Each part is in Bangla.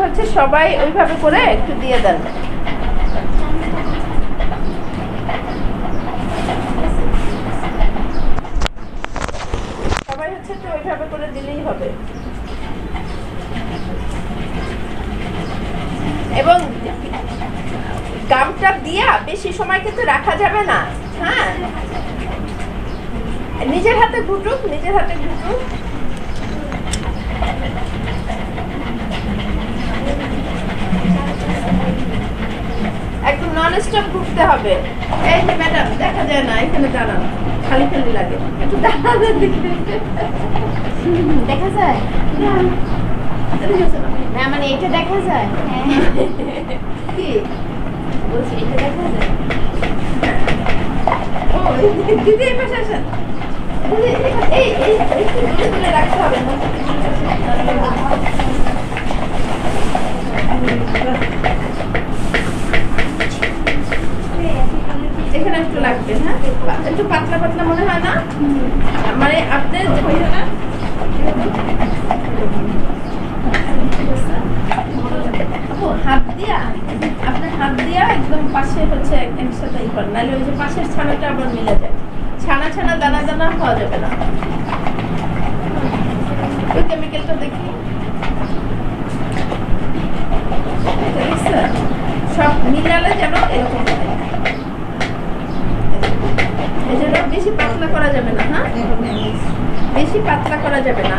হচ্ছে সবাই ওইভাবে করে একটু দিয়ে দেন। ওইভাবে করে দিলেই হবে। এবং বেশি সময় কিন্তু রাখা যাবে না। হ্যাঁ। নিজের হাতে ঘুটুক, নিজের হাতে ঘুটুক একদম নন স্টপ হবে। এই যে ম্যাডাম দেখা যায় না এখানে দাঁড়ান। খালি খালি লাগে। একটু দাঁড়ান। দেখা যায়? না মানে এটা দেখা যায়। হ্যাঁ কি? বলছি এটা দেখা যায়? ও দিদি এই পাশে আসেন। এই এই একটু দূরে দূরে রাখতে হবে না এখানে একটু লাগবে হ্যাঁ একটু পাতলা পাতলা মনে হয় না মানে আপনার যে- ও, হাত দিয়া আপনার হাত দিয়া একদম পাশে হচ্ছে এক- একসাথে ই করেন নাহলে ওই যে পাশের ছানাটা আবার মিলে যায় ছানা দানা দানা যাবে না। ওই কেমিক্যালটা দেখি। এটা সব মিলালে যেন এরকম হয়। বেশি পাতলা করা যাবে না হ্যাঁ? বেশি পাতলা করা যাবে না।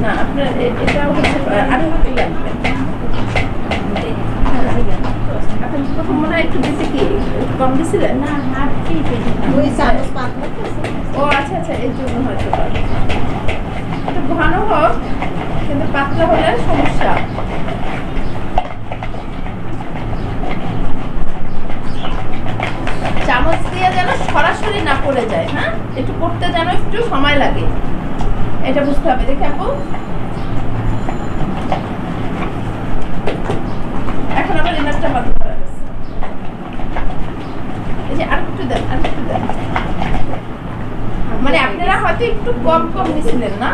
না, আপনার এ- এটাও হচ্ছে আরও লাগবে এখন তখন মনে হয় একটু দিতে কি? কম দিছিলেন না হাত ঠিক ওই পাতলা ও আচ্ছা আচ্ছা এর জন্য হয়তো একটু ঘন হোক কিন্তু পাতলা হলে সমস্যা। চামচ দিয়ে যেন সরাসরি না পড়ে যায় হ্যাঁ? একটু করতে যেন একটু সময় লাগে। এটা বুঝতে হবে দেখে আপু এখন আবার ইনারটা বাতিল করা গেছে এই যে আরেকটু দেন আরেকটু দেন মানে আপনারা হয়তো একটু কম কম দিছিলেন না?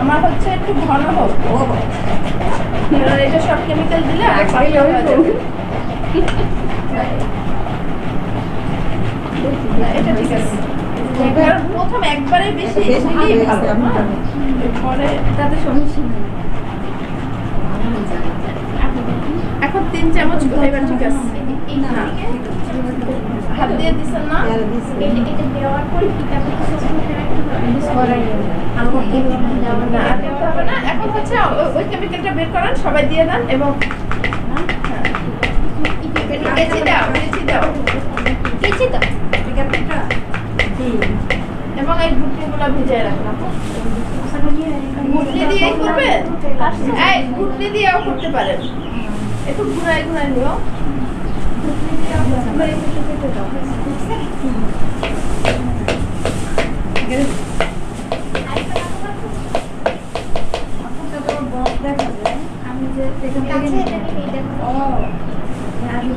আমার হচ্ছে একটু ঘন হোক এটা সব কেমিক্যাল দিলে আর এটা ঠিক আছে। প্রথম একবারে বেশি ভালো হ্যাঁ। পরে তাতে সমস্যা নেই। এখন তিন চামচ এবার ঠিক আছে। হাত দিয়ে দিছেন না? এটা দেওয়ার পরে কি তারপর কিছু করাই আমার দেওয়ার না আর দিতে হবে না। এখন হচ্ছে ওই কেমিক্যালটা বের করেন সবাই দিয়ে দেন এবং হ্যাঁ। কেচি দাও কেচি দাও। কিছু তো এবং এই গুটলিগুলো ভিজিয়ে রাখলাম। গুটলি দিয়ে করবেন? এই গুটলি দিয়েও করতে পারেন। একটু ঘুরাই ঘুরাই নিও গুটলি দিয়েও ঘুরাই কেটে কেটে দাও আমি যে এখান থেকে ও আমি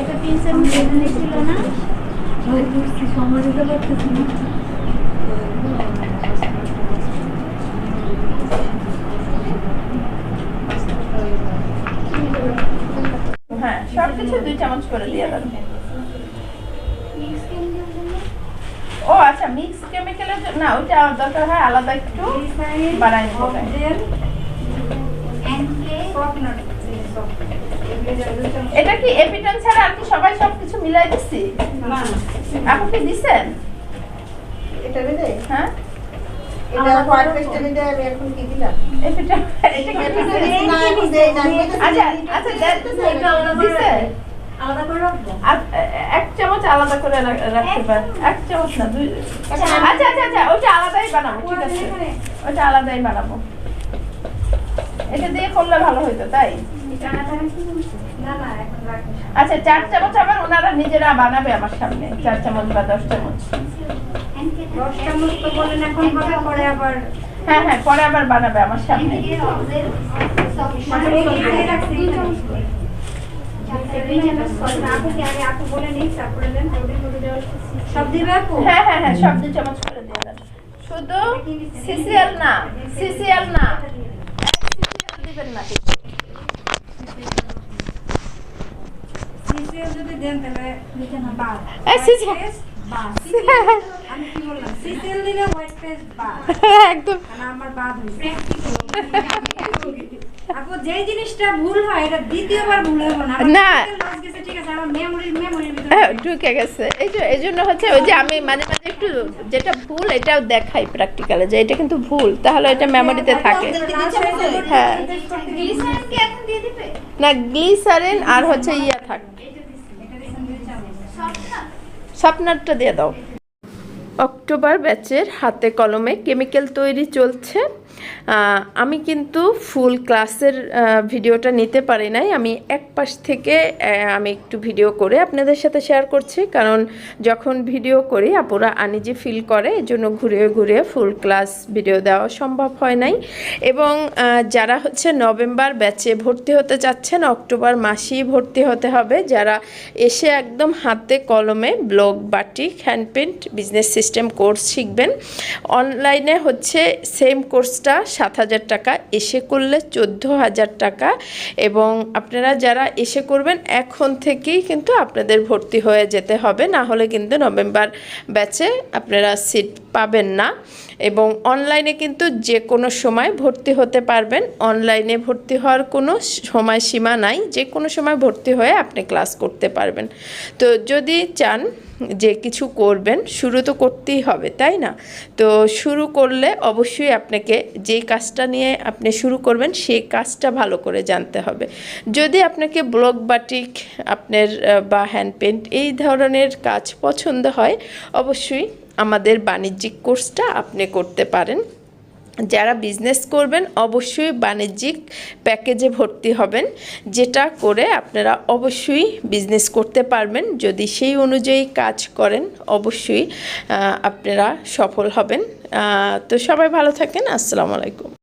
এটা তিন চামচ এখানে ছিল না সময় দিতে পারতেছি না হ্যাঁ সব দুই চামচ করে দিয়ে দেন। ও আচ্ছা মিক্স কেমিক্যালের না ওইটা দরকার হয় আলাদা একটু বাড়াই এটা কি এপিটন ছাড়া আর কি সবাই সব কিছু মিলাই দিচ্ছি আপনি কি দিছেন? এটা হ্যাঁ? এটা হোয়াইট পেস্টে আমি এখন কি দিলাম? এপিটন এটা কি দিছেন? না, এখন দেই না, আচ্ছা আচ্ছা দেন- দিছে? আলাদা করে রাখব। এক চামচ আলাদা করে রাখতে পারেন এক চামচ না দুই আচ্ছা আচ্ছা আচ্ছা আলাদাই বানাবো ঠিক আছে। ওইটা আলাদাই বানাবো। এটা দিয়ে করলে ভালো হইতো তাই? আচ্ছা চার চামচ আবার ওনারা নিজেরা বানাবে আমার সামনে চার চামচ বা দশ চামচ। দশ চামচ তো বলেন এখন হবে পরে আবার হ্যাঁ হ্যাঁ পরে আবার বানাবে আমার সামনে। সব দিবে আপু? হ্যাঁ হ্যাঁ হ্যাঁ সব দু চামচ করে দিয়ে দেন। শুধু সিসিএল না সিসিএল না। CCL দিবেন না সিসিএল যদি দেন তাহলে আমি কি বললাম? সিসিএল দিলে হোয়াইট পেস্ট বাদ। একদম। মানে আমার বাদ হইছে আপু যেই জিনিসটা ভুল হয় এটা দ্বিতীয়বার ভুল হবে না। না। লস গেছে ঠিক আছে আমার মেমোরি মেমোরির হ্যাঁ, ঢুকে গেছে। এই যে এই জন্য হচ্ছে ওই যে আমি মাঝে মাঝে একটু যেটা ভুল এটাও দেখাই প্র্যাকটিক্যালে যে এটা কিন্তু ভুল। তাহলে এটা মেমোরিতে থাকে। হ্যাঁ। না গ্লিসারিন আর হচ্ছে ইয়া থাক। স্বপ্নারটা দিয়ে দাও। অক্টোবর ব্যাচের হাতে কলমে কেমিক্যাল তৈরি চলছে। আমি কিন্তু ফুল ক্লাসের ভিডিওটা নিতে পারি নাই। আমি এক পাশ থেকে আমি একটু ভিডিও করে আপনাদের সাথে শেয়ার করছি। কারণ যখন ভিডিও করি, আপুরা আনিজি ফিল করে, এই জন্য ঘুরে ঘুরে ফুল ক্লাস ভিডিও দেওয়া সম্ভব হয় নাই। এবং যারা হচ্ছে নভেম্বর ব্যাচে ভর্তি হতে চাচ্ছেন, অক্টোবর মাসেই ভর্তি হতে হবে। যারা এসে একদম হাতে কলমে block batik handpaint business system course শিখবেন অনলাইনে হচ্ছে সেম কোর্সটা সাত হাজার টাকা এসে করলে চোদ্দ হাজার টাকা এবং আপনারা যারা এসে করবেন এখন থেকেই কিন্তু আপনাদের ভর্তি হয়ে যেতে হবে। না হলে কিন্তু নভেম্বর ব্যাচে আপনারা সিট পাবেন না এবং অনলাইনে কিন্তু যে কোনো সময় ভর্তি হতে পারবেন। অনলাইনে ভর্তি হওয়ার কোনো সময়সীমা নাই। যে কোনো সময় ভর্তি হয়ে আপনি ক্লাস করতে পারবেন। তো যদি চান যে কিছু করবেন, শুরু তো করতেই হবে, তাই না? তো শুরু করলে অবশ্যই আপনাকে যে কাজটা নিয়ে আপনি শুরু করবেন সেই কাজটা ভালো করে জানতে হবে। যদি আপনাকে ব্লক বাটিক, আপনার বা হ্যান্ড পেন্ট এই ধরনের কাজ পছন্দ হয়, অবশ্যই আমাদের বাণিজ্যিক কোর্সটা আপনি করতে পারেন। যারা বিজনেস করবেন, অবশ্যই বাণিজ্যিক প্যাকেজে ভর্তি হবেন, যেটা করে আপনারা অবশ্যই বিজনেস করতে পারবেন। যদি সেই অনুযায়ী কাজ করেন, অবশ্যই আপনারা সফল হবেন। তো সবাই ভালো থাকেন। আসসালামু আলাইকুম।